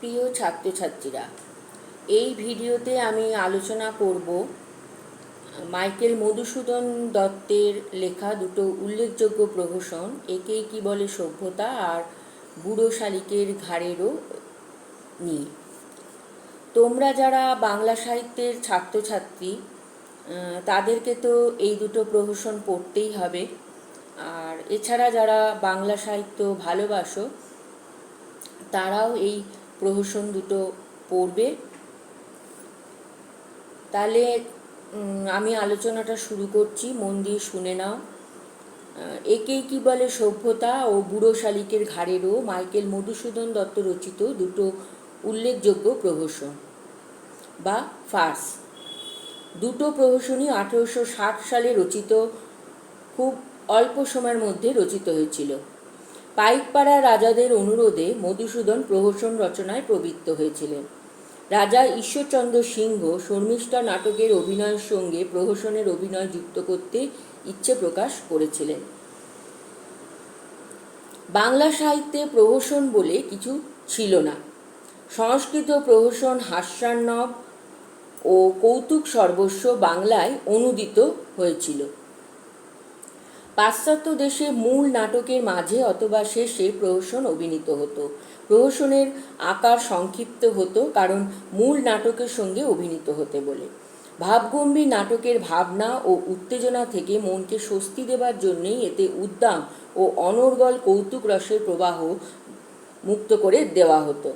প্রিয় ছাত্রছাত্রীরা, এই ভিডিওতে আমি আলোচনা করব মাইকেল মধুসূদন দত্তের লেখা দুটো উল্লেখযোগ্য প্রহসন, একেই কি বলে সভ্যতা আর বুড়ো শালিকের ঘাড়েরও নিয়ে তোমরা যারা বাংলা সাহিত্যের ছাত্রছাত্রী তাদেরকে তো এই দুটো প্রহসন পড়তেই হবে। আর এছাড়া যারা বাংলা সাহিত্য ভালোবাসো, তারাও এই প্রহসন দুটো পড়বে। তাহলে আমি আলোচনাটা শুরু করছি, মন দিয়ে শুনে নাও। একেই কি বলে সভ্যতা ও বুড়ো শালিকের ঘাড়েরও মাইকেল মধুসূদন দত্ত রচিত দুটো উল্লেখযোগ্য প্রহসন বা ফার্স। দুটো প্রহসনই আঠেরোশো ষাট সালে রচিত, খুব অল্প সময়ের মধ্যে রচিত হয়েছিল। পাইকপাড়া রাজাদের অনুরোধে মধুসূদন প্রহসন রচনায় প্রবৃত্ত হয়েছিলেন। রাজা ঈশ্বরচন্দ্র সিংহ শর্মিষ্ঠা নাটকের অভিনয়ের সঙ্গে প্রহসনের অভিনয় যুক্ত করতে ইচ্ছে প্রকাশ করেছিলেন। বাংলা সাহিত্যে প্রহসন বলে কিছু ছিল না। সংস্কৃত প্রহসন হাস্যান্নব ও কৌতুক সর্বস্ব বাংলায় অনুদিত হয়েছিল। পাশ্চাত্য দেশে মূল নাটকের মাঝে অথবা শেষে প্রহসন অভিনীত হতো। প্রহসনের আকার সংক্ষিপ্ত হতো, কারণ মূল নাটকের সঙ্গে অভিনীত হতে বলে। ভাবগম্ভীর নাটকের ভাবনা ও উত্তেজনা থেকে মনকে স্বস্তি দেবার জন্যেই এতে উদ্দাম ও অনর্গল কৌতুক রসের প্রবাহ মুক্ত করে দেওয়া হতো।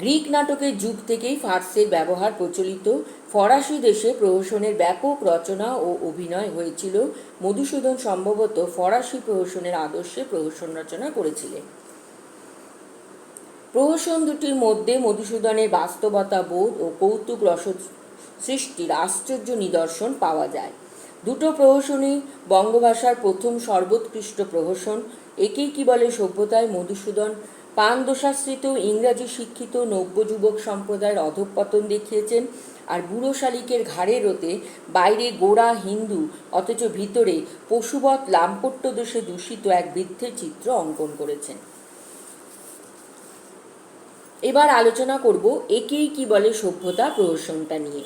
গ্রিক নাটকের যুগ থেকেই ফার্সের ব্যবহার প্রচলিত। ফরাসি দেশে প্রহসনের ব্যাপক রচনা ও অভিনয় হয়েছিল। মধুসূদন সম্ভবত ফরাসি প্রহসনের আদর্শে প্রহসন রচনা করেছিলেন। প্রহসন দুটির মধ্যে মধুসূদনের বাস্তবতা, বোধ ও কৌতুক রস সৃষ্টির আশ্চর্য নিদর্শন পাওয়া যায়। দুটো প্রহসনই বঙ্গভাষার প্রথম সর্বোৎকৃষ্ট প্রহসন। একেই কি বলে সভ্যতায় মধুসূদন পান দোষাশ্রিত ইংরাজি শিক্ষিত নব্য যুবক সম্প্রদায়ের অধঃপতন দেখিয়েছেন আর বুড়ো শালিকের ঘাড়ে রোতে বাইরে গোড়া হিন্দু, অথচ ভিতরে পশুবৎ লাম্পট্য দোষে দূষিত এক বৃদ্ধের চিত্র অঙ্কন করেছেন। এবার আলোচনা করব একেই কি বলে সভ্যতা প্রহসনটা নিয়ে।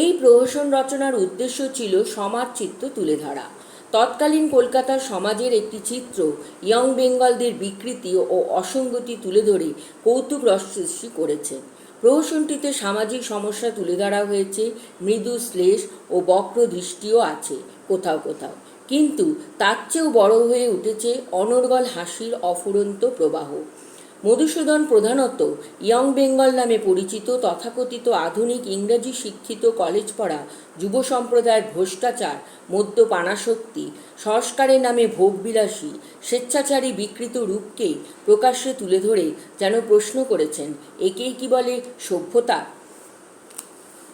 এই প্রহসন রচনার উদ্দেশ্য ছিল সমাজ চিত্র তুলে ধরা। তৎকালীন কলকাতার সমাজের একটি চিত্র, ইয়ং বেঙ্গলদের বিকৃতি ও অসঙ্গতি তুলে ধরে কৌতুক রস সৃষ্টি করেছে। প্রহসনটিতে সামাজিক সমস্যা তুলে ধরা হয়েছে, মৃদু শ্লেষ ও বক্র দৃষ্টিও আছে কোথাও কোথাও। কিন্তু তার চেয়েও বড় হয়ে উঠেছে অনর্গল হাসির অফুরন্ত প্রবাহ। মধুসূদন প্রধানত ইয়ং বেঙ্গল নামে পরিচিত, তথাকথিত আধুনিক ইংরেজি শিক্ষিত কলেজ পড়া, যুব সম্প্রদায়ের ভ্রষ্টাচার মদ্যপানাসক্তি সংস্কারের নামে ভোগবিলাসী, স্বেচ্ছাচারী বিকৃত রূপকেই প্রকাশ্যে তুলে ধরে যেন প্রশ্ন করেছেন, একেই কি বলে সভ্যতা?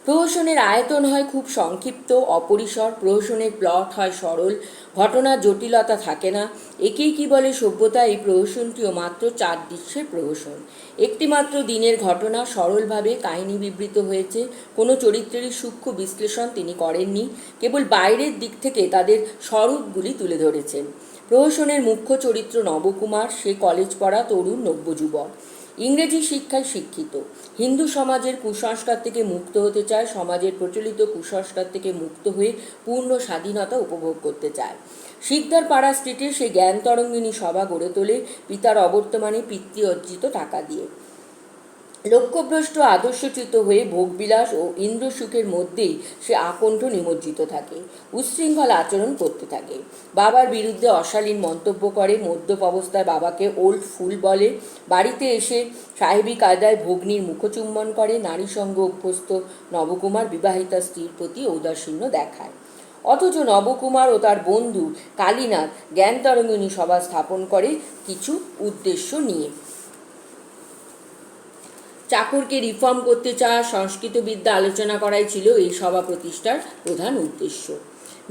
প্রহসনের আয়তন হয় খুব সংক্ষিপ্ত, অপরিসর, প্রহসনের প্লট হয় সরল, ঘটনার জটিলতা থাকে না। একেই কি বলে সভ্যতা? এই প্রহসনটিও মাত্র চার দৃশ্যের প্রহসন। একটিমাত্র দিনের ঘটনা সরলভাবে কাহিনী বিবৃত হয়েছে, কোনো চরিত্রেরই সূক্ষ্ম বিশ্লেষণ তিনি করেননি, কেবল বাইরের দিক থেকে তাদের স্বরূপগুলি তুলে ধরেছেন। প্রহসনের মুখ্য চরিত্র নবকুমার, সে কলেজ পড়া তরুণ নব্যযুবক। ইংরেজি শিক্ষায় শিক্ষিত। হিন্দু সমাজের কুসংস্কার থেকে মুক্ত হতে চায়, সমাজের প্রচলিত কুসংস্কার থেকে মুক্ত হয়ে পূর্ণ স্বাধীনতা উপভোগ করতে চায়। শিকদার পাড়া স্ট্রিটে সে জ্ঞান তরঙ্গিনী সভা গড়ে তোলে, পিতার অবর্তমানে পিতৃ অর্জিত টাকা দিয়ে। লক্ষ্যভ্রষ্ট আদর্শচ্যুত হয়ে ভোগবিলাস ও ইন্দ্রসুখের মধ্যেই সে আকণ্ঠ নিমজ্জিত থাকে, উচ্ছৃঙ্খল আচরণ করতে থাকে। বাবার বিরুদ্ধে অশালীন মন্তব্য করে, মদ্যপ অবস্থায় বাবাকে ওল্ড ফুল বলে। বাড়িতে এসে সাহেবী কায়দায় ভগ্নির মুখচুম্বন করে, নারী সঙ্গ অভ্যস্ত নবকুমার বিবাহিতা স্ত্রীর প্রতি ঔদাসীন্য দেখায়। অথচ নবকুমার ও তার বন্ধু কালীনাথ জ্ঞান তরঙ্গিনী সভা স্থাপন করে কিছু উদ্দেশ্য নিয়ে। চাকরকে রিফর্ম করতে চাওয়া সংস্কৃত বিদ্যা আলোচনা করাই ছিল এই সভা প্রতিষ্ঠার প্রধান উদ্দেশ্য।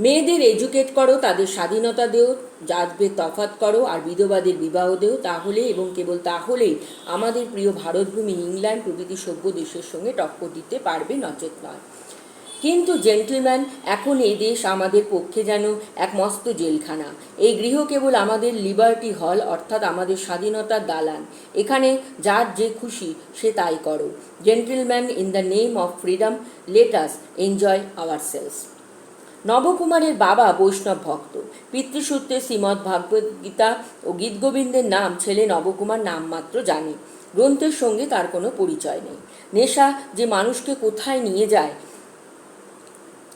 মেয়েদের এডুকেট করো, তাদের স্বাধীনতা দেও, জাতভেদ তফাত করো আর বিধবাদের বিবাহ দেও তাহলে এবং কেবল তাহলেই আমাদের প্রিয় ভারতভূমি ইংল্যান্ড প্রভৃতি সভ্য দেশের সঙ্গে টক্কর দিতে পারবে নচেত নয়। কিন্তু জেন্টলম্যান এখন এই দেশ আমাদের পক্ষে যেন এক মস্ত জেলখানা। এই গৃহ কেবল আমাদের লিবার্টি হল, অর্থাৎ আমাদের স্বাধীনতার দালান। এখানে যার যে খুশি, সে তাই করো। Gentleman in the name of freedom let us enjoy ourselves নবকুমারের বাবা বৈষ্ণব ভক্ত। পিতৃসূত্রে শ্রীমদ্ ভাগবত গীতা ও গীতগোবিন্দের নাম ছেলে নবকুমার নাম মাত্র জানে। গ্রন্থের সঙ্গে তার কোনো পরিচয় নেই। নেশা যে মানুষকে কোথায় নিয়ে যায়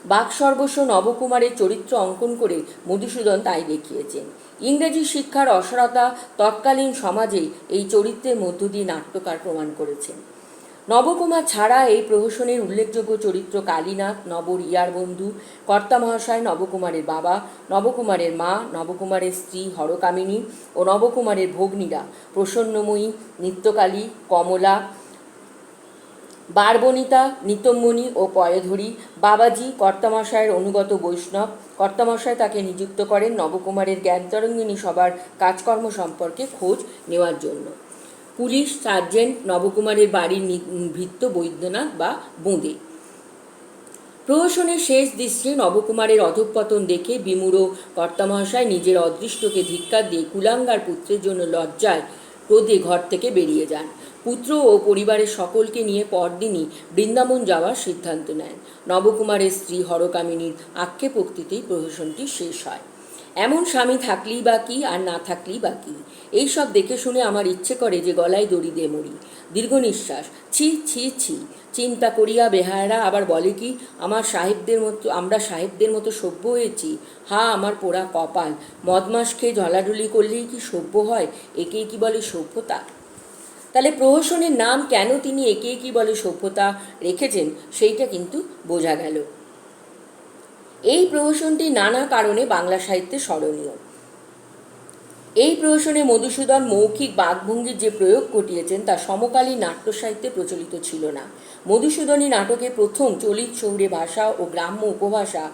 বাকসর্বস্ব নবকুমারের চরিত্র অঙ্কন করে মধুসূদন তাই দেখিয়েছেন ইংরেজি শিক্ষার অসরতা তৎকালীন সমাজে এই চরিত্রের মধ্য দিয়ে নাট্যকার প্রমাণ করেছেন নবকুমার ছাড়া এই প্রহসনের উল্লেখযোগ্য চরিত্র কালীনাথ, নবর ইয়ার বন্ধু, কর্তা মহাশয় নবকুমারের বাবা, নবকুমারের মা, নবকুমারের স্ত্রী হরকামিনী ও নবকুমারের ভগ্নীরা, প্রসন্নময়ী, নিত্যকালী, কমলা বারবনিতা নিতম্মণি ও পয়ধরী বাবাজি কর্তামশায়ের অনুগত বৈষ্ণব। কর্তামশায় তাকে নিযুক্ত করেন নবকুমারের জ্ঞানতরঙ্গিনী সবার কাজকর্ম সম্পর্কে খোঁজ নেওয়ার জন্য। পুলিশ, সার্জেন্ট, নবকুমারের বাড়ির ভৃত্য বৈদ্যনাথ বা বোঁদে। প্রহসনের শেষ দৃশ্যে নবকুমারের অধঃপতন দেখে বিমূঢ় কর্তামহাশয় নিজের অদৃষ্টকে ধিক্কার দিয়ে কুলাঙ্গার পুত্রের জন্য লজ্জায় ক্রোধে ঘর থেকে বেরিয়ে যান। পুত্র ও পরিবারের সকলকে নিয়ে পরদিনই বৃন্দাবন যাওয়ার সিদ্ধান্ত নেন। নবকুমারের স্ত্রী হরকামিনীর আক্ষেপোক্তিতেই প্রহসনটি শেষ হয়। এমন স্বামী থাকলেই বা কি আর না থাকলেই বা কি? এইসব দেখে শুনে আমার ইচ্ছে করে যে গলায় দড়ি দিয়ে মরি। দীর্ঘ নিঃশ্বাস। ছি ছি ছি। চিন্তা করিয়া বেহায়ারা আবার বলে কি, আমার সাহেবদের মতো, আমরা সাহেবদের মতো সভ্য হয়েছি। হা, আমার পোড়া কপাল। মদমাস খেয়ে ঝলাঢুলি করলেই কি সভ্য হয়? একেই কি বলে সভ্যতা? তাহলে প্রহসনের নাম কেন তিনি একে কি বলে সভ্যতা রেখেছেন, সেইটা কিন্তু বোঝা গেল। এই প্রহসনটি নানা কারণে বাংলা সাহিত্যে স্মরণীয়। এই প্রহসনে মধুসূদন মৌখিক বাঘভঙ্গির যে প্রয়োগ ঘটিয়েছেন, তা সমকালীন নাট্য সাহিত্যে প্রচলিত ছিল না। মধুসূদনী নাটকে প্রথম চলিত শহুরে ভাষা ও গ্রাম্য উপভাষা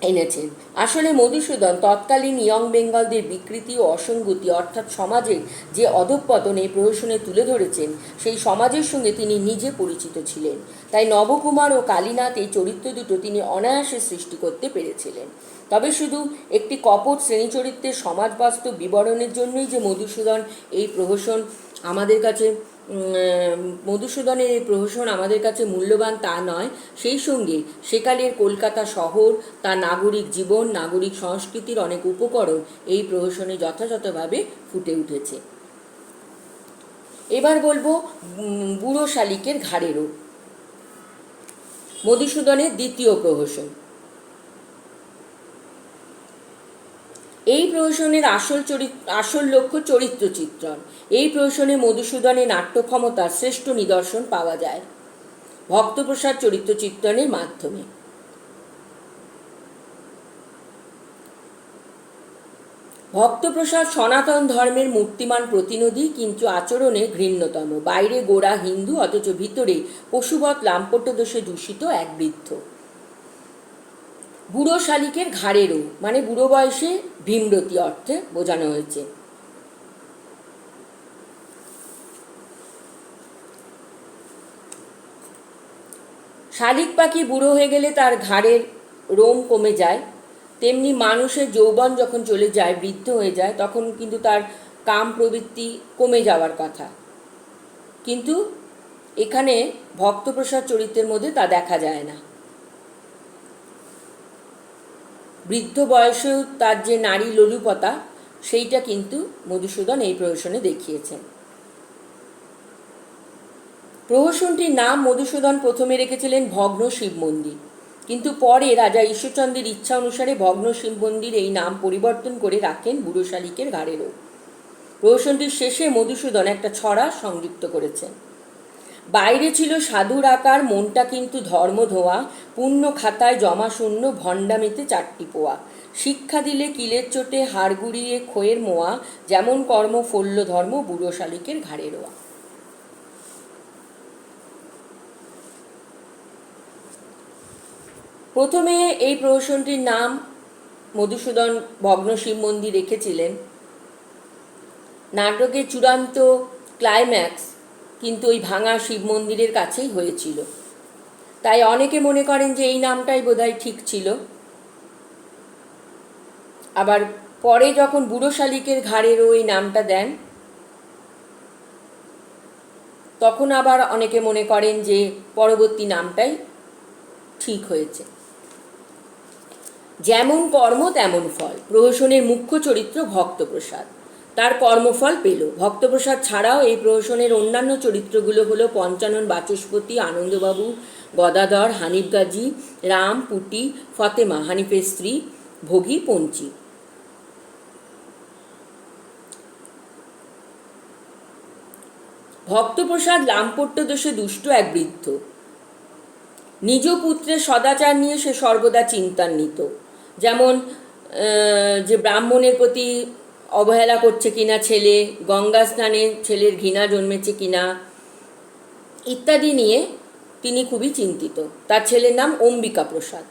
এনেছেন। আসলে মধুসূদন তৎকালীন ইয়ং বেঙ্গলদের বিকৃতি ও অসঙ্গতি, অর্থাৎ সমাজের যে অধঃপতন এই প্রহসনে তুলে ধরেছেন, সেই সমাজের সঙ্গে তিনি নিজে পরিচিত ছিলেন। তাই নবকুমার ও কালীনাথ এই চরিত্র দুটো তিনি অনায়াসে সৃষ্টি করতে পেরেছিলেন। তবে শুধু একটি কপট শ্রেণি চরিত্রের সমাজ বাস্তব বিবরণের জন্যই যে মধুসূদন এই প্রহসন আমাদের কাছে মধুসূদনের এই প্রহসন আমাদের কাছে মূল্যবান তা নয়। সেই সঙ্গে সেকালের কলকাতা শহর তার নাগরিক জীবন, নাগরিক সংস্কৃতির অনেক উপকরণ এই প্রহসনে যথাযথভাবে ফুটে উঠেছে। এবার বলব বুড়ো শালিকের ঘাড়েরও। মধুসূদনের দ্বিতীয় প্রহসন। এই প্রহসনের আসল চরিত্র আসল লক্ষ্য চরিত্র চিত্রণ এই প্রহসনে মধুসূদনের নাট্য ক্ষমতার শ্রেষ্ঠ নিদর্শন পাওয়া যায়। ভক্তপ্রসাদ চরিত্র চিত্রণের মাধ্যমে। ভক্তপ্রসাদ সনাতন ধর্মের মূর্তিমান প্রতিনিধি কিন্তু আচরণে ঘৃণ্যতম। বাইরে গোড়া হিন্দু, অথচ ভিতরে পশুবৎ লাম্পট্য দোষে দূষিত এক বৃদ্ধ। বুড়ো শালিকের ঘাড়েরও মানে বুড়ো বয়সে ভীমরতি অর্থে বোঝানো হয়েছে। শালিক পাখি বুড়ো হয়ে গেলে তার ঘাড়ের রোম কমে যায়। তেমনি মানুষের যৌবন যখন চলে যায়, বৃদ্ধ হয়ে যায়, তখন কিন্তু তার কাম প্রবৃত্তি কমে যাওয়ার কথা। কিন্তু এখানে ভক্তপ্রসাদ চরিত্রের মধ্যে তা দেখা যায় না। বৃদ্ধ বয়সেও তার যে নারী লোলুপতা, সেইটা কিন্তু মধুসূদন এই প্রহসনে দেখিয়েছেন। প্রহসনটির নাম মধুসূদন প্রথমে রেখেছিলেন ভগ্ন শিব মন্দির। কিন্তু পরে রাজা ঈশ্বরচন্দ্রের ইচ্ছা অনুসারে ভগ্ন শিব মন্দির এই নাম পরিবর্তন করে রাখেন বুড়ো শালিকের ঘাড়েরও প্রহসনটির শেষে মধুসূদন একটা ছড়া সংযুক্ত করেছেন। বাইরে ছিল সাধুর আকার, মনটা কিন্তু ধর্ম ধোয়া পূর্ণ খাতায় জমা শূন্য, ভণ্ডামিতে চারটি পোয়া। শিক্ষা দিলে কিলের চোটে হাড় গুড়িয়ে খোয়ের মোয়া, যেমন কর্ম ফল্য ধর্ম বুড়ো শালিকের ঘাড়ে রোয়া। প্রথমে এই প্রহসনটির নাম মধুসূদন ভগ্ন শিব মন্দির রেখেছিলেন। নাটকের চূড়ান্ত ক্লাইম্যাক্স কিন্তু ওই ভাঙা শিব মন্দিরের কাছেই হয়েছিল। তাই অনেকে মনে করেন যে এই নামটাই বোধহয় ঠিক ছিল। আবার পরে যখন বুড়ো শালিকের ঘাড়েরও এই নামটা দেন, তখন আবার অনেকে মনে করেন যে পরবর্তী নামটাই ঠিক হয়েছে। যেমন কর্ম, তেমন ফল। প্রহসনের মুখ্য চরিত্র ভক্তপ্রসাদ। তার কর্মফল পেল। ভক্তপ্রসাদ ছাড়াও এই প্রহসনের অন্যান্য চরিত্রগুলো হলো পঞ্চানন বাচস্পতি, আনন্দবাবু, গদাধর, হানিফ গাজী, রাম, পুটি, ফতেমা, হানিফের স্ত্রী, ভোগী, পঞ্চি। ভক্তপ্রসাদ লামপট্য দোষে দুষ্ট এক বৃদ্ধ। নিজ পুত্রের সদাচার নিয়ে সে সর্বদা চিন্তান্বিত। যেমন যে ব্রাহ্মণের প্রতি অবহেলা করছে কিনা ছেলে, গঙ্গা স্নানে ছেলের ঘৃণা জন্মেছে কিনা, ইত্যাদি নিয়ে তিনি খুবই চিন্তিত। তার ছেলের নাম অম্বিকা প্রসাদ।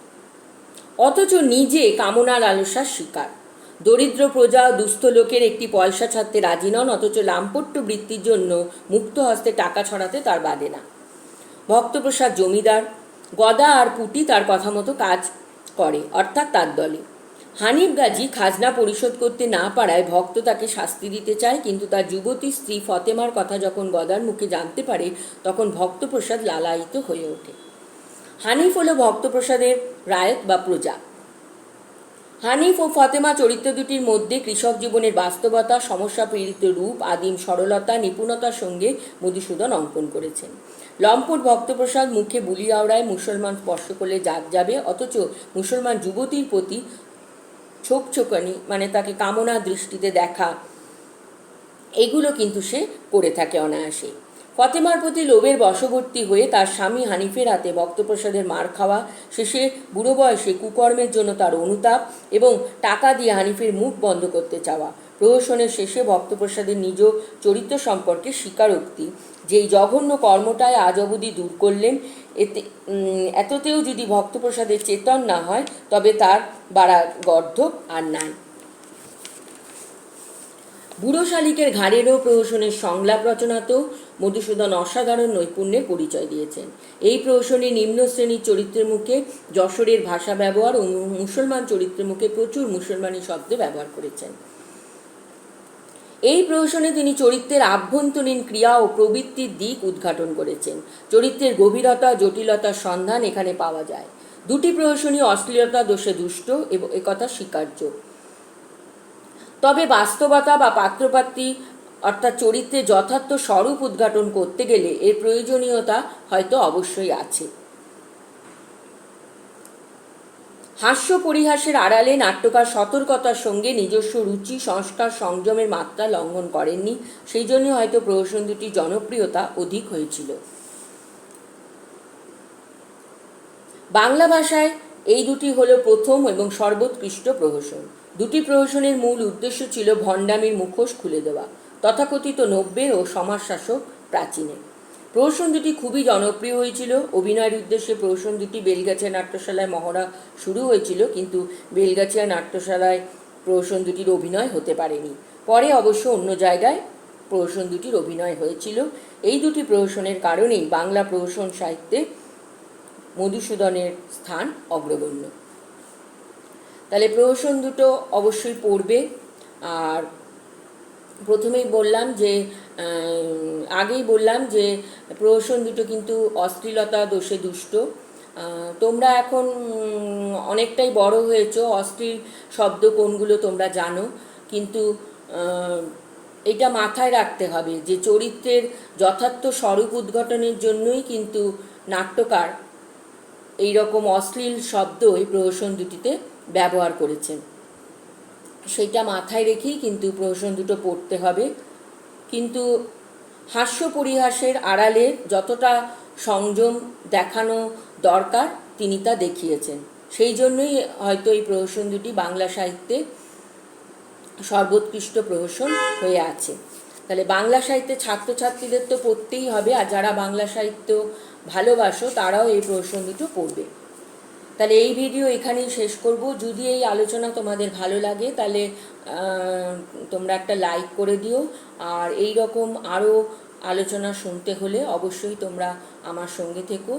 অথচ নিজে কামনার আলসার শিকার। দরিদ্র প্রজা, দুস্থ লোকের একটি পয়সা ছাড়তে রাজি নন, অথচ লাম্পট্য বৃত্তির জন্য মুক্ত হস্তে টাকা ছড়াতে তার বাদে না। ভক্তপ্রসাদ জমিদার, গদা আর পুটি তার কথা মতো কাজ করে, অর্থাৎ তার দলে। হানিফ গাজী খাজনা পরিশোধ করতে না পারায় ভক্ত তাকে শাস্তি দিতে চায়, কিন্তু তার যুবতী স্ত্রী ফতেমার কথা যখন গদার মুখে জানতে পারে, তখন ভক্তপ্রসাদ লালায়িত হয়ে ওঠে। হানিফ হলো ভক্তপ্রসাদের রায়ত বা প্রজা। হানিফ ও ফতেমা চরিত্র দুটির মধ্যে কৃষক জীবনের বাস্তবতা সমস্যা পীড়িত রূপ, আদিম সরলতা, নিপুণতার সঙ্গে মধুসূদন অঙ্কন করেছেন। লম্পট ভক্তপ্রসাদ মুখে বুলি আওড়ায় মুসলমান স্পর্শ করলে জাত যাবে, অথচ মুসলমান যুবতীর প্রতি ছোপ ছোকানি মানে তাকে কামনা দৃষ্টিতে দেখা, এগুলো কিন্তু সে করে থাকে অনায়াসে। ফতেমার প্রতি লোভের বশবর্তী হয়ে তার স্বামী হানিফের হাতে ভক্তপ্রসাদের মার খাওয়া, শেষে বুড়ো বয়সে কুকর্মের জন্য তার অনুতাপ এবং টাকা দিয়ে হানিফের মুখ বন্ধ করতে চাওয়া। প্রহসনের শেষে ভক্তপ্রসাদের নিজ চরিত্র সম্পর্কে স্বীকারোক্তি, যেই জঘন্য কর্মটায় আজ অবধি দূর করলেন এতে এততেও যদি ভক্তপ্রসাদের চেতন না হয়, তবে তার বাড়া গর্ধব আর নাই। বুড়ো শালিকের ঘাড়েরও প্রহসনের সংলাপ রচনাতেও মধুসূদন অসাধারণ নৈপুণ্যের পরিচয় দিয়েছেন। এই প্রহসনে নিম্ন শ্রেণির চরিত্রের মুখে যশোরের ভাষা ব্যবহার ও মুসলমান চরিত্রের মুখে প্রচুর মুসলমানি শব্দ ব্যবহার করেছেন। এই প্রহসনে তিনি চরিত্রের আভ্যন্তরীণ ক্রিয়া ও প্রবৃত্তির দিক উদ্ঘাটন করেছেন। চরিত্রের গভীরতা জটিলতার সন্ধান এখানে পাওয়া যায়। দুটি প্রহসনই অশ্লীলতা দোষে দুষ্ট এবং একথা স্বীকার্য। তবে বাস্তবতা বা পাত্রপাত্রী অর্থাৎ চরিত্রের যথার্থ স্বরূপ উদ্ঘাটন করতে গেলে এর প্রয়োজনীয়তা হয়তো অবশ্যই আছে। হাস্য পরিহাসের আড়ালে নাট্যকার সতর্কতার সঙ্গে নিজস্ব রুচি, সংস্কার, সংযমের মাত্রা লঙ্ঘন করেননি। সেই জন্য হয়তো প্রহসন দুটি জনপ্রিয়তা অধিক হয়েছিল। বাংলা ভাষায় এই দুটি হলো প্রথম এবং সর্বোৎকৃষ্ট প্রহসন। দুটি প্রহসনের মূল উদ্দেশ্য ছিল ভণ্ডামির মুখোশ খুলে দেওয়া, তথাকথিত নব্যের ও সমাজশাসক প্রাচীনে প্রহসন দুটি খুবই জনপ্রিয় হয়েছিল। অভিনয়ের উদ্দেশ্যে প্রহসন দুটি বেলগাছিয়া নাট্যশালায় মহড়া শুরু হয়েছিল, কিন্তু বেলগাছিয়া নাট্যশালায় প্রহসন দুটির অভিনয় হতে পারেনি। পরে অবশ্য অন্য জায়গায় প্রহসন দুটির অভিনয় হয়েছিল। এই দুটি প্রহসনের কারণেই বাংলা প্রহসন সাহিত্যে মধুসূদনের স্থান অগ্রগণ্য। তাহলে প্রহসন দুটো অবশ্যই পড়বে। আর প্রথমেই বললাম যে আগেই বললাম যে প্রহসন দুটো কিন্তু অশ্লীলতা দোষে দুষ্ট। তোমরা এখন অনেকটাই বড় হয়েছো অশ্লীল শব্দ কোনগুলো তোমরা জানো, কিন্তু এটা মাথায় রাখতে হবে যে চরিত্রের যথার্থ স্বরূপ উদ্ঘাটনের জন্যই কিন্তু নাট্যকার এই রকম অশ্লীল শব্দ এই প্রহসন দুটিতে ব্যবহার করেছেন। সেইটা মাথায় রেখেই কিন্তু প্রহসন দুটো পড়তে হবে। কিন্তু হাস্য পরিহাসের আড়ালে যতটা সংযম দেখানো দরকার তিনি তা দেখিয়েছেন। সেই জন্যই হয়তো এই প্রহসন দুটি বাংলা সাহিত্যে সর্বোৎকৃষ্ট প্রহসন হয়ে আছে। তাহলে বাংলা সাহিত্যে ছাত্রছাত্রীদের তো পড়তেই হবে, আর যারা বাংলা সাহিত্য ভালোবাসো তারাও এই প্রহসন দুটো পড়বে। তাহলে এই ভিডিও এখানেই শেষ করব। যদি এই আলোচনা তোমাদের ভালো লাগে, তাহলে তোমরা একটা লাইক করে দিও। আর এই রকম আরও আলোচনা শুনতে হলে অবশ্যই তোমরা আমার সঙ্গে থেকো।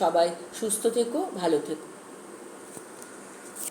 সবাই সুস্থ থেকো, ভালো থেকো।